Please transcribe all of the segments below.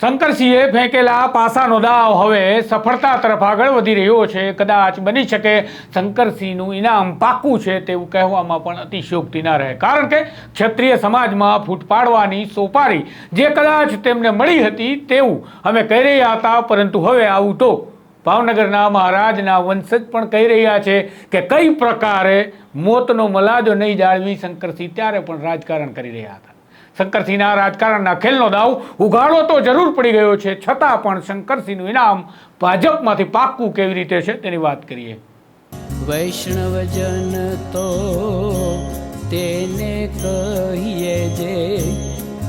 શંકરસિંહે ફેંકેલા પાસાનો દાવ હવે સફળતા તરફ આગળ વધી રહ્યો છે. કદાચ બની શકે શંકરસિંહનું ઇનામ પાક્કું છે તેવું કહેવામાં પણ અતિશયોક્તિ ના રહે. કારણ કે ક્ષત્રિય સમાજમાં ફૂટ પાડવાની સોપારી જે કદાચ તેમને મળી હતી તેવું અમે કહી રહ્યા હતા, પરંતુ હવે આવું તો ભાવનગરના મહારાજના વંશજ પણ કહી રહ્યા છે કે કઈ પ્રકારે મોતનો મલાજો નહીં જાળવી શંકરસિંહ ત્યારે પણ રાજકારણ કરી રહ્યા હતા. શંકરસિંહના રાજકારણના ખેલનો દાવ ઉઘાડો તો જરૂર પડી ગયો છે છતાં પણ શંકરસિંહનું ઇનામ ભાજપમાંથી પાક્કું કેવી રીતે છે તેની વાત કરીએ. વૈષ્ણવજન તો તેને કહીએ જે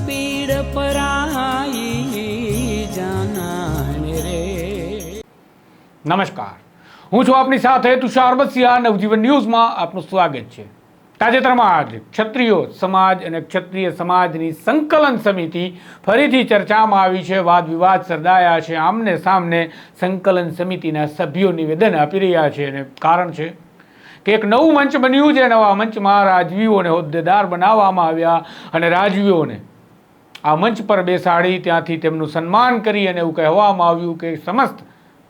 પીડ પરાઈ જાનાને રે. નમસ્કાર. હું છું આપની સાથે તુષાર બસિયા. નવજીવન ન્યૂઝમાં આપનું સ્વાગત છે. તાજેતરમાં જ ક્ષત્રિયો સમાજ અને ક્ષત્રિય સમાજની સંકલન સમિતિ ફરીથી ચર્ચામાં આવી છે. વાદ વિવાદ સર્જાયા છે. આમને સામને સંકલન સમિતિના સભ્યો નિવેદન આપી રહ્યા છે. અને કારણ છે કે એક નવું મંચ બન્યું છે. નવા મંચમાં રાજવીઓને હોદ્દેદાર બનાવવામાં આવ્યા અને રાજવીઓને આ મંચ પર બેસાડી ત્યાંથી તેમનું સન્માન કરી અને એવું કહેવામાં આવ્યું કે સમસ્ત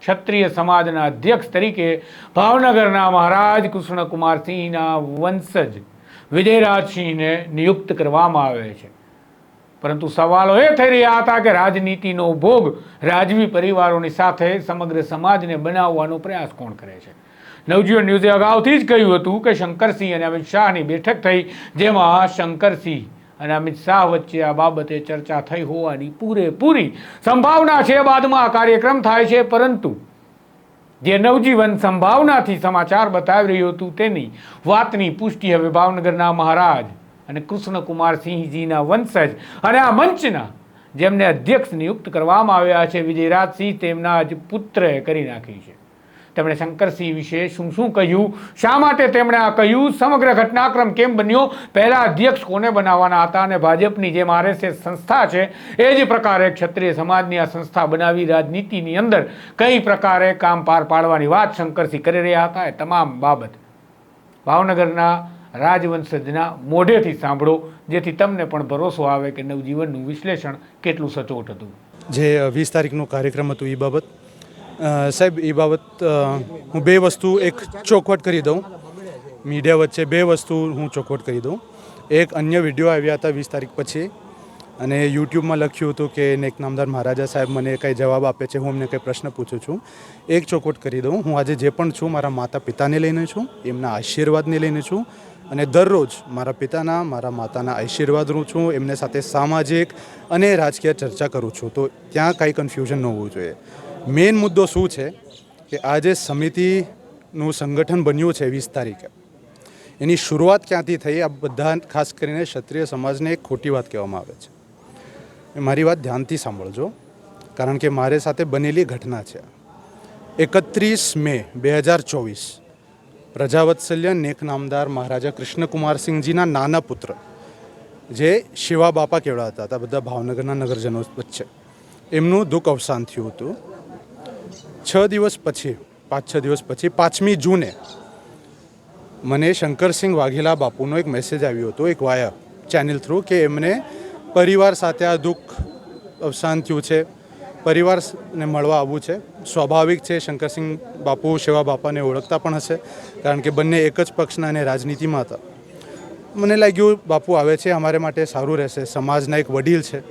ક્ષત્રિય સમાજના અધ્યક્ષ તરીકે ભાવનગરના મહારાજ કૃષ્ણકુમારસિંહના વંશજ વિજયરાજસિંહને નિયુક્ત કરવામાં આવે છે. પરંતુ સવાલો એ થઈ રહ્યા હતા કે રાજનીતિનો ભોગ રાજવી પરિવારોની સાથે સમગ્ર સમાજને બનાવવાનો પ્રયાસ કોણ કરે છે? નવજીવન ન્યૂઝે અગાઉથી જ કહ્યું હતું કે શંકરસિંહ અને અમિત શાહની બેઠક થઈ, જેમાં શંકરસિંહ અને અમિત શાહ વચ્ચે આ બાબતે ચર્ચા થઈ હોવાની પૂરેપૂરી સંભાવના છે. બાદમાં આ કાર્યક્રમ થાય છે, પરંતુ જે નવજીવન સંભાવનાથી સમાચાર બતાવી રહ્યું હતું તેની વાતની પુષ્ટિ હવે ભાવનગરના મહારાજ અને કૃષ્ણકુમારસિંહજીના વંશજ અને આ મંચના જેમને અધ્યક્ષ નિયુક્ત કરવામાં આવ્યા છે, વિજયરાજસિંહ તેમના જ પુત્રએ કરી નાખી છે. તેમણે શંકરસિંહ વિશે શું શું કહ્યું? શા માટે તેમણે આ કહ્યું? સમગ્ર ઘટનાક્રમ કેમ બન્યો? પહેલા અધ્યક્ષ કોને બનાવવાના હતા અને ભાજપની જેમ આરએસએસ સંસ્થા છે, એ જ પ્રકારે ક્ષત્રિય સમાજની આ સંસ્થા બનાવી રાજનીતિની અંદર કઈ પ્રકારે કામ પાર પાડવાની વાત શંકરસિંહ કરી રહ્યા હતા એ તમામ બાબત ભાવનગરના રાજવંશજના મોઢેથી સાંભળો, જેથી તમને પણ ભરોસો આવે કે નવજીવનનું વિશ્લેષણ કેટલું સચોટ હતું. જે વીસ તારીખનો કાર્યક્રમ હતું એ બાબત. સાહેબ, એ બાબત હું બે વસ્તુ એક ચોખવટ કરી દઉં. મીડિયા વચ્ચે બે વસ્તુ હું ચોખવટ કરી દઉં. એક અન્ય વીડિયો આવ્યા હતા વીસ તારીખ પછી અને યુટ્યુબમાં લખ્યું હતું કે નેક નામદાર મહારાજા સાહેબ મને કંઈ જવાબ આપે છે, હું એમને કંઈ પ્રશ્ન પૂછું છું. એક ચોખવટ કરી દઉં. હું આજે જે પણ છું, મારા માતા પિતાને લઈને છું, એમના આશીર્વાદને લઈને છું અને દરરોજ મારા પિતાના, મારા માતાના આશીર્વાદ રૂ છું, એમને સાથે સામાજિક અને રાજકીય ચર્ચા કરું છું. તો ત્યાં કાંઈ કન્ફ્યુઝન ન હોવું જોઈએ. મેઇન મુદ્દો શું છે કે આજે સમિતિનું સંગઠન બન્યું છે વીસ તારીખે. એની શરૂઆત ક્યાંથી થઈ આ બધા ખાસ કરીને ક્ષત્રિય સમાજને એક ખોટી વાત કહેવામાં આવે છે. મારી વાત ધ્યાનથી સાંભળજો, કારણ કે મારે સાથે બનેલી ઘટના છે. એકત્રીસ મે બે હજાર ચોવીસ પ્રજાવત્સલ્ય નેક નામદાર મહારાજા કૃષ્ણકુમારસિંહજીના નાના પુત્ર, જે શિવા બાપા કહેવાતા હતા, બધા ભાવનગરના નગરજનો વચ્ચે. એમનું દુઃખ અવસાન થયું હતું. છ દિવસ પછી, પાંચ, છ દિવસ પછી, પાંચમી જૂને, મને શંકરસિંહ વાઘેલા બાપુનો એક મેસેજ આવ્યો હતો, એક વાયા ચેનલ થ્રુ કે એમને પરિવાર સાથે આ દુઃખ, અવસાન થયું છે, પરિવારને મળવા આવવું છે. સ્વાભાવિક છે, શંકરસિંહ બાપુ શિવા બાપાને ઓળખતા પણ હશે, કારણ કે બંને એક જ પક્ષના અને રાજનીતિમાં હતા. મને લાગ્યું, બાપુ આવે છે, અમારે માટે સારું રહેશે, સમાજના એક વડીલ છે,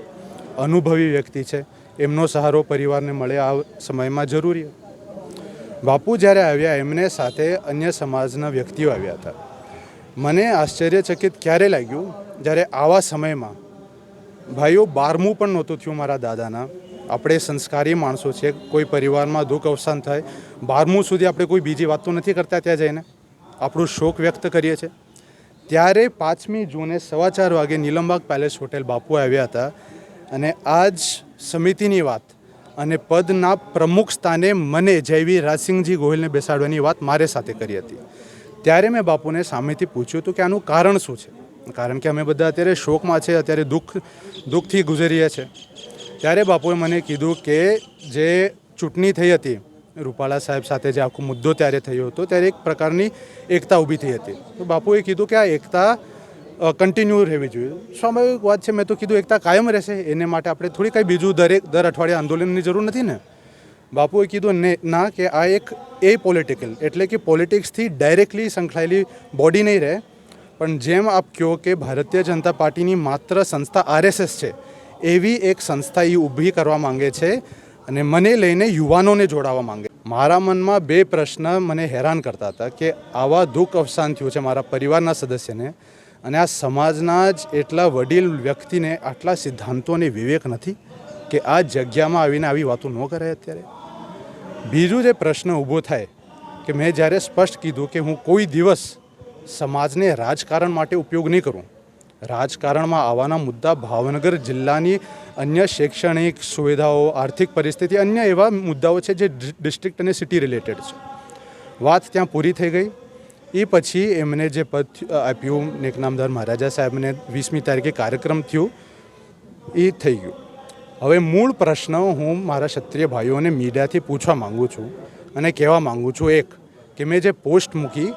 અનુભવી વ્યક્તિ છે એમનો સહારો પરિવારને મળે આ સમયમાં જરૂરી. બાપુ જ્યારે આવ્યા, એમને સાથે અન્ય સમાજના વ્યક્તિઓ આવ્યા હતા. મને આશ્ચર્યચકિત ક્યારે લાગ્યું, જ્યારે આવા સમયમાં ભાઈઓ બારમું પણ નહોતું થયું મારા દાદાના. આપણે સંસ્કારી માણસો છીએ, કોઈ પરિવારમાં દુઃખ અવસાન થાય, બારમું સુધી આપણે કોઈ બીજી વાત તો નથી કરતા ત્યાં જઈને. આપણું શોક વ્યક્ત કરીએ છીએ. ત્યારે પાંચમી જૂને સવા ચાર વાગે નીલમબાગ પેલેસ હોટેલ બાપુ આવ્યા હતા અને આજ સમિતિની વાત અને પદના પ્રમુખ સ્થાને મને જયવી રાજસિંહજી ગોહિલને બેસાડવાની વાત મારે સાથે કરી હતી. ત્યારે મેં બાપુને સામેથી પૂછ્યું હતું કે આનું કારણ શું છે? કારણ કે અમે બધા અત્યારે શોકમાં છે, અત્યારે દુઃખ, દુઃખથી ગુજરીએ છીએ ત્યારે બાપુએ મને કીધું કે જે ચૂંટણી થઈ હતી, રૂપાલા સાહેબ સાથે જે આખો મુદ્દો ત્યારે થયો હતો, ત્યારે એક પ્રકારની એકતા ઊભી થઈ હતી. તો બાપુએ કીધું કે આ એકતા કન્ટિન્યુ રહેવી જોઈએ. સ્વાભાવિક વાત છે, મેં તો કીધું એકતા કાયમ રહેશે. એને માટે આપણે થોડી કાંઈ બીજું દરેક, દર અઠવાડિયે આંદોલનની જરૂર નથી ને? બાપુએ કીધું ને, ના, કે આ એક એ પોલિટિકલ એટલે કે પોલિટિક્સથી ડાયરેક્ટલી સંકળાયેલી બોડી નહીં રહે. પણ જેમ આપ કહો કે ભારતીય જનતા પાર્ટીની માત્ર સંસ્થા આરએસએસ છે, એવી એક સંસ્થા એ ઊભી કરવા માંગે છે અને મને લઈને યુવાનોને જોડાવા માંગે. મારા મનમાં બે પ્રશ્ન મને હેરાન કરતા હતા કે આવા દુઃખ અવસાન થયું છે મારા પરિવારના સદસ્યને. અને આ સમાજના જ એટલા વડીલ વ્યક્તિને આટલા સિદ્ધાંતોને વિવેક નથી કે આ જગ્યામાં આવીને આવી વાતો ન કરે અત્યારે. બીજું જે પ્રશ્ન ઊભો થાય કે મેં જ્યારે સ્પષ્ટ કીધું કે હું કોઈ દિવસ સમાજને રાજકારણ માટે ઉપયોગ નહીં કરું, રાજકારણમાં આવવાના મુદ્દા ભાવનગર જિલ્લાની અન્ય શૈક્ષણિક સુવિધાઓ, આર્થિક પરિસ્થિતિ, અન્ય એવા મુદ્દાઓ છે જે ડિસ્ટ્રિક્ટ અને સિટી રિલેટેડ છે. વાત ત્યાં પૂરી થઈ ગઈ. એ પછી એમને જે પદ આપ્યું નેકનામદાર મહારાજા સાહેબને વીસમી તારીખે કાર્યક્રમ થયું એ થઈ ગયું. હવે મૂળ પ્રશ્ન હું મારા ક્ષત્રિય ભાઈઓને મીડિયાથી પૂછવા માગું છું અને કહેવા માગું છું એક, કે મેં જે પોસ્ટ મૂકી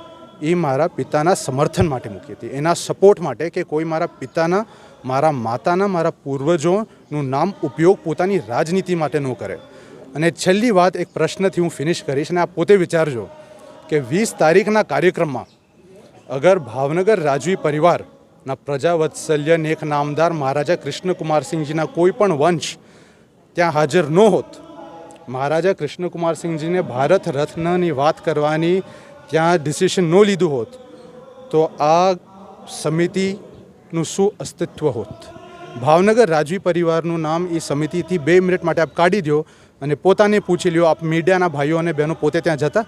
એ મારા પિતાના સમર્થન માટે મૂકી હતી. એના સપોર્ટ માટે કે કોઈ મારા પિતાના, મારા માતાના, મારા પૂર્વજોનું નામ ઉપયોગ પોતાની રાજનીતિ માટે ન કરે. અને છેલ્લી વાત, એક પ્રશ્નથી હું ફિનિશ કરીશ અને આ પોતે વિચારજો કે વીસ તારીખના કાર્યક્રમમાં અગર ભાવનગર રાજવી પરિવારના પ્રજાવત્સલ્ય નેક નામદાર મહારાજા કૃષ્ણકુમારસિંહજીના કોઈ પણ વંશ ત્યાં હાજર ન હોત, મહારાજા કૃષ્ણકુમારસિંહજીને ભારત રત્નની વાત કરવાની ત્યાં ડિસિશન ન લીધું હોત, તો આ સમિતિનું શું અસ્તિત્વ હોત? ભાવનગર રાજવી પરિવારનું નામ એ સમિતિથી બે મિનિટ માટે આપ કાઢી દો અને પોતાને પૂછી લ્યો. આપ મીડિયાના ભાઈઓ અને બહેનો પોતે ત્યાં જતા?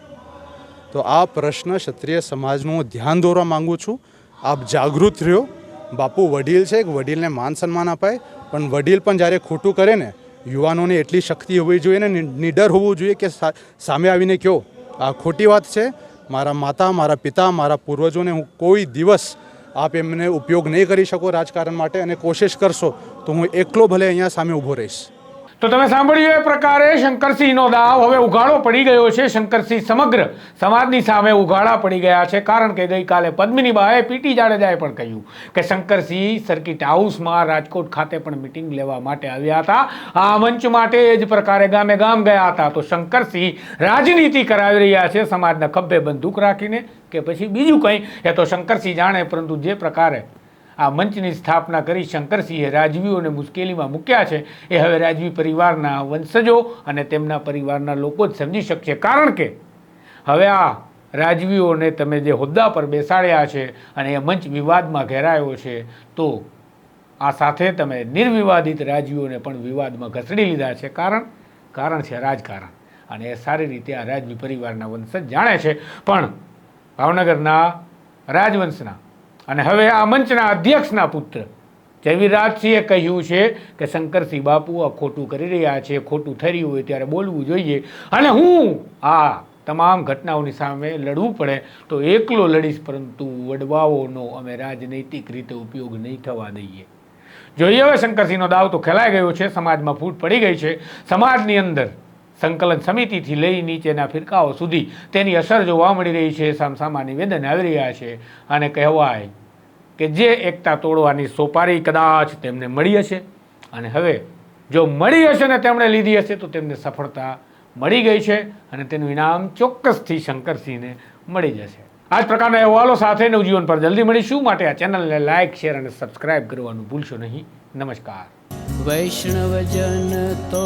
તો આ પ્રશ્ન ક્ષત્રિય સમાજનું હું ધ્યાન દોરવા માંગુ છું. આપ જાગૃત રહ્યો. બાપુ વડીલ છે, એક વડીલને માન સન્માન અપાય. પણ વડીલ પણ જ્યારે ખોટું કરે ને, યુવાનોને એટલી શક્તિ હોવી જોઈએ ને નિડર હોવું જોઈએ કે સામે આવીને કહો આ ખોટી વાત છે. મારા માતા, મારા પિતા, મારા પૂર્વજોને હું કોઈ દિવસ આપ એમને ઉપયોગ નહીં કરી શકો રાજકારણ માટે અને કોશિશ કરશો તો હું એકલો ભલે અહીંયા સામે ઊભો રહીશ. તો તમે સાંભળ્યું એ પ્રકારે શંકરસિંહનો દાવ હવે ઉઘાડો પડી ગયો છે. શંકરસિંહ સમગ્ર સમાજની સામે ઉઘાડા પડી ગયા છે. કારણ કે ગઈકાલે પદ્મિનીબાએ પીટી જાડેજાએ પણ કહ્યું કે શંકરસિંહ સર્કિટ હાઉસમાં રાજકોટ ખાતે પણ મિટિંગ લેવા માટે આવ્યા હતા. આ મંચ માટે એ જ પ્રકારે ગામે ગામ ગયા હતા. તો શંકરસિંહ રાજનીતિ કરાવી રહ્યા છે. સમાજના ખભે બંદૂક રાખીને કે પછી બીજું કંઈ? એ તો શંકરસિંહ જાણે, પરંતુ જે પ્રકારે આ મંચની સ્થાપના કરી શંકરસિંહે રાજવીઓને મુશ્કેલીમાં મૂક્યા છે. એ હવે રાજવી પરિવારના વંશજો અને તેમના પરિવારના લોકો જ સમજી શકશે. કારણ કે હવે આ રાજવીઓને તમે જે હોદ્દા પર બેસાડ્યા છે અને એ મંચ વિવાદમાં ઘેરાયો છે, તો આ સાથે તમે નિર્વિવાદિત રાજવીઓને પણ વિવાદમાં ઘસડી લીધા છે. કારણ કારણ છે રાજકારણ. અને એ સારી રીતે આ રાજવી પરિવારના વંશજ જાણે છે. પણ ભાવનગરના રાજવંશના અને હવે આ મંચના અધ્યક્ષના પુત્ર જયવીરરાજસિંહે કહ્યું છે કે શંકરસિંહ બાપુ આ ખોટું કરી રહ્યા છે, ખોટું થઈ રહ્યું હોય ત્યારે બોલવું જોઈએ. અને હું આ તમામ ઘટનાઓની સામે લડવું પડે તો એકલો લડીશ પરંતુ વડવાઓનો અમે રાજનૈતિક રીતે ઉપયોગ નહીં થવા દઈએ. જોઈએ હવે શંકરસિંહનો દાવ તો ખેલાઈ ગયો છે, સમાજમાં ફૂટ પડી ગઈ છે. સમાજની અંદર સંકલન સમિતિથી લઈ નીચેના ફિરકાઓ સુધી તેની અસર જોવા મળી રહી છે, સામસામા નિવેદન આવી રહ્યા છે. અને કહેવાય કે જે એકતા તોડવાની સોપારી કદાચ તેમને મળી હશે. અને હવે જો મળી હશે ને તેમણે લીધી હશે, તો તેમને સફળતા મળી ગઈ છે અને તેનું ઇનામ ચોક્કસથી શંકરસિંહને મળી જશે. આ જ પ્રકારના અહેવાલો સાથે નવજીવન પર જલ્દી મળીશું. માટે આ ચેનલને લાઇક શેર અને સબસ્ક્રાઇબ કરવાનું ભૂલશો નહીં. નમસ્કાર. વૈષ્ણવજન તો